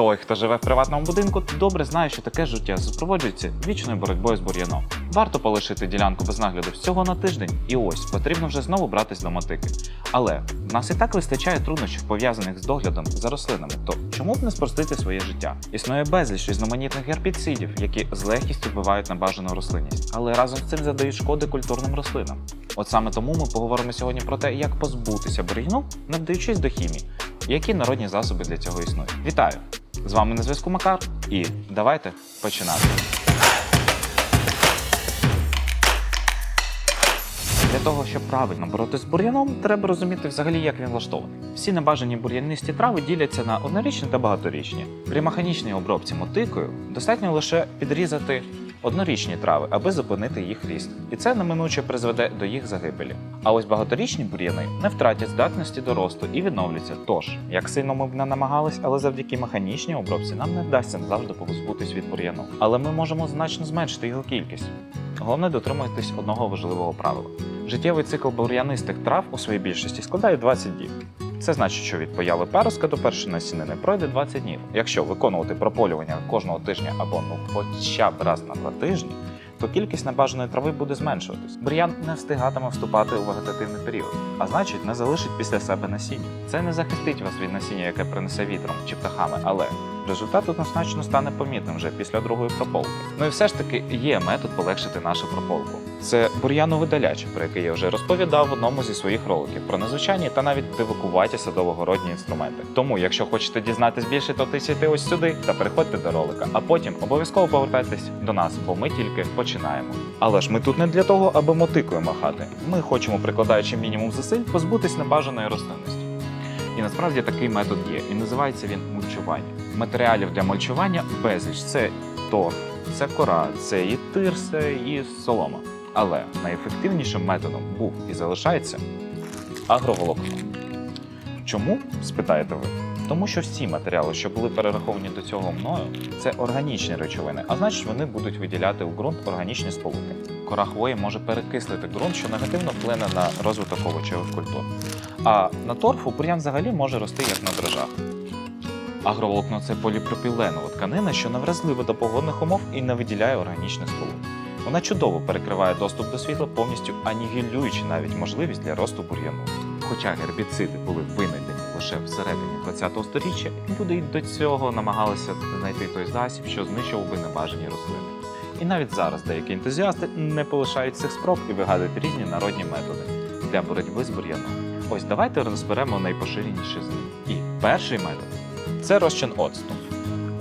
Той, хто живе в приватному будинку, добре знає, що таке життя супроводжується вічною боротьбою з бур'яном. Варто полишити ділянку без нагляду всього на тиждень, і ось потрібно вже знову братись до мотики. Але в нас і так вистачає труднощів пов'язаних з доглядом за рослинами. То чому б не спростити своє життя? Існує безліч різноманітних гербіцидів, які з легкістю вбивають небажану рослинність, але разом з цим задають шкоди культурним рослинам. От саме тому ми поговоримо сьогодні про те, як позбутися бур'яну, не вдаючись до хімії, які народні засоби для цього існують. Вітаю! З вами на зв'язку Макар, і давайте починати. Для того, щоб правильно боротися з бур'яном, треба розуміти взагалі, як він влаштований. Всі небажані бур'янисті трави діляться на однорічні та багаторічні. При механічній обробці мотикою достатньо лише підрізати однорічні трави, аби зупинити їх ріст. І це неминуче призведе до їх загибелі. А ось багаторічні бур'яни не втратять здатності до росту і відновляться. Тож, як сильно ми б не намагались, але завдяки механічній обробці нам не вдасться завжди позбутись від бур'яну. Але ми можемо значно зменшити його кількість. Головне дотримуватись одного важливого правила. Життєвий цикл бур'янистих трав у своїй більшості складає 20 днів. Це значить, що від появи пероска до першої насінини пройде 20 днів. Якщо виконувати прополювання кожного тижня або ну хоча б раз на два тижні, то кількість небажаної трави буде зменшуватись. Бур'ян не встигатиме вступати у вегетативний період, а значить не залишить після себе насіння. Це не захистить вас від насіння, яке принесе вітром чи птахами, але результат однозначно стане помітним вже після другої прополки. Ну і все ж таки є метод полегшити нашу прополку. Це бур'яновидаляч, про який я вже розповідав в одному зі своїх роликів про незвичайні та навіть дивакуваті садово-городні інструменти. Тому, якщо хочете дізнатись більше, то тисяйте ось сюди та переходьте до ролика. А потім обов'язково повертайтесь до нас, бо ми тільки починаємо. Але ж ми тут не для того, аби мотикою махати. Ми хочемо, прикладаючи мінімум зусиль, позбутись небажаної рослинності. І насправді такий метод є, і називається він мульчування. Матеріалів для мульчування безліч це торф, це кора, це і тирса, і солома. Але найефективнішим методом був і залишається агроволокно. Чому? спитаєте ви? Тому що всі матеріали, що були перераховані до цього мною, це органічні речовини, а значить вони будуть виділяти у ґрунт органічні сполуки. Кора хвої може перекислити ґрунт, що негативно вплине на розвиток овочевих культур. А на торфу бур'ян взагалі може рости як на дрожжах. Агроволокно це поліпропіленова тканина, що невразлива до погодних умов і не виділяє органічних сполук. Вона чудово перекриває доступ до світла, повністю анігілюючи навіть можливість для росту бур'яну. Хоча гербіциди були винайдені лише всередині ХХ століття, люди й до цього намагалися знайти той засіб, що знищував би небажані рослини. І навіть зараз деякі ентузіасти не полишають цих спроб і вигадують різні народні методи для боротьби з бур'яном. Ось давайте розберемо найпоширеніші з них. І перший метод це розчин оцту.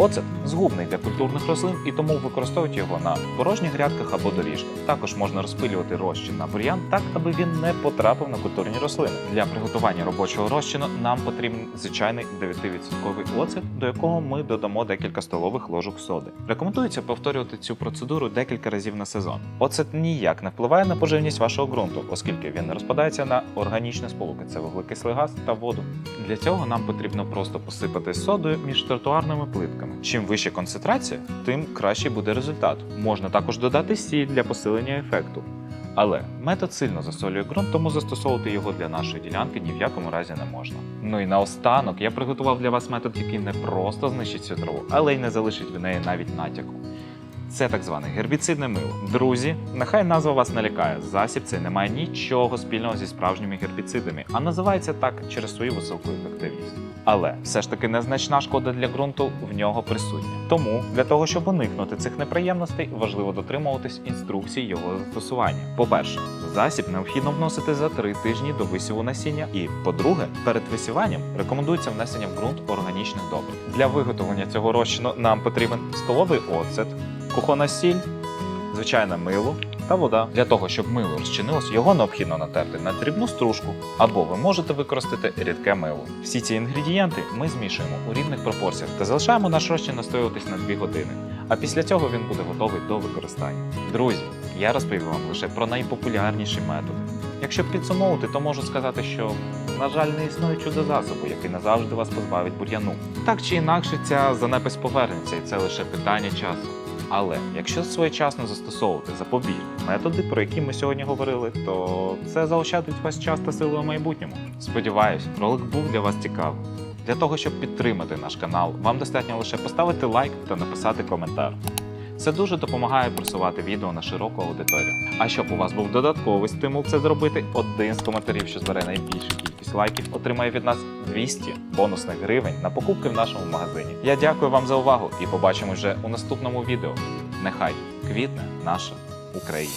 Оцет згубний для культурних рослин і тому використовують його на порожніх грядках або доріжках. Також можна розпилювати розчин на бур'ян так, аби він не потрапив на культурні рослини. Для приготування робочого розчину нам потрібен звичайний 9% оцет, до якого ми додамо декілька столових ложок соди. Рекомендується повторювати цю процедуру декілька разів на сезон. Оцет ніяк не впливає на поживність вашого ґрунту, оскільки він не розпадається на органічні сполуки це вуглекислий газ та воду. Для цього нам потрібно просто посипати содою між тротуарними плитками. Чим вища концентрація, тим кращий буде результат. Можна також додати сіль для посилення ефекту. Але метод сильно засолює ґрунт, тому застосовувати його для нашої ділянки ні в якому разі не можна. Ну і наостанок я приготував для вас метод, який не просто знищить цю траву, але й не залишить в неї навіть натяку. Це так зване гербіцидне мило. Друзі, нехай назва вас не лякає. Засіб цей не має нічого спільного зі справжніми гербіцидами, а називається так через свою високу ефективність. Але все ж таки незначна шкода для ґрунту в нього присутня. Тому для того, щоб уникнути цих неприємностей, важливо дотримуватись інструкцій його застосування. По-перше, засіб необхідно вносити за три тижні до висіву насіння. І по-друге, перед висіванням рекомендується внесення в ґрунт органічних добрив. Для виготовлення цього розчину нам потрібен столовий оцет, кухона сіль, звичайне мило та вода. Для того, щоб мило розчинилось, його необхідно натерти на дрібну стружку, або ви можете використати рідке мило. Всі ці інгредієнти ми змішуємо у рівних пропорціях та залишаємо наш розчин настоюватись на 2 години. А після цього він буде готовий до використання. Друзі, я розповів вам лише про найпопулярніші методи. Якщо підсумовувати, то можу сказати, що на жаль, не існує чудо-засобу, який назавжди вас позбавить бур'яну. Так чи інакше, ця занепись повернеться, і це лише питання часу. Але якщо своєчасно застосовувати запобіжні методи, про які ми сьогодні говорили, то це заощадить вас час та сили у майбутньому. Сподіваюсь, ролик був для вас цікавим. Для того, щоб підтримати наш канал, вам достатньо лише поставити лайк та написати коментар. Це дуже допомагає просувати відео на широку аудиторію. А щоб у вас був додатковий стимул це зробити, один з коментарів, що збере найбільшу кількість лайків, отримає від нас 200 бонусних гривень на покупки в нашому магазині. Я дякую вам за увагу і побачимо вже у наступному відео. Нехай квітне наша Україна.